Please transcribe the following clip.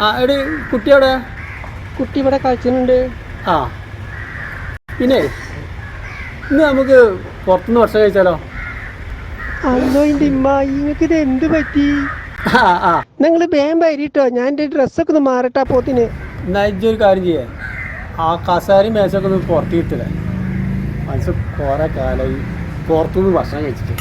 ആ എടി കുട്ടിയോടെ കുട്ടി ഇവിടെ കളിച്ചിട്ടുണ്ട് ആ. പിന്നെ ഇന്ന് നമുക്ക് പുറത്തുനിന്ന് ഭക്ഷണം കഴിച്ചാലോ? അല്ലോ എന്റെ ഇമ്മ നിങ്ങൾക്ക് ഇത് എന്ത് പറ്റി? ആ ആ. നിങ്ങൾ വേഗം വരിട്ടോ ഞാൻ എന്റെ ഡ്രസ്സൊക്കെ ഒന്ന് മാറട്ടാ പോത്തിന്. ഒരു കാര്യം ചെയ്യേ. ആ കസാരയും മേശൊക്കെ ഒന്ന് പുറത്ത് കിട്ടില്ലേ മനസ്സ് കുറേ കാലമായി പുറത്തുനിന്ന് ഭക്ഷണം കഴിച്ചിട്ട്.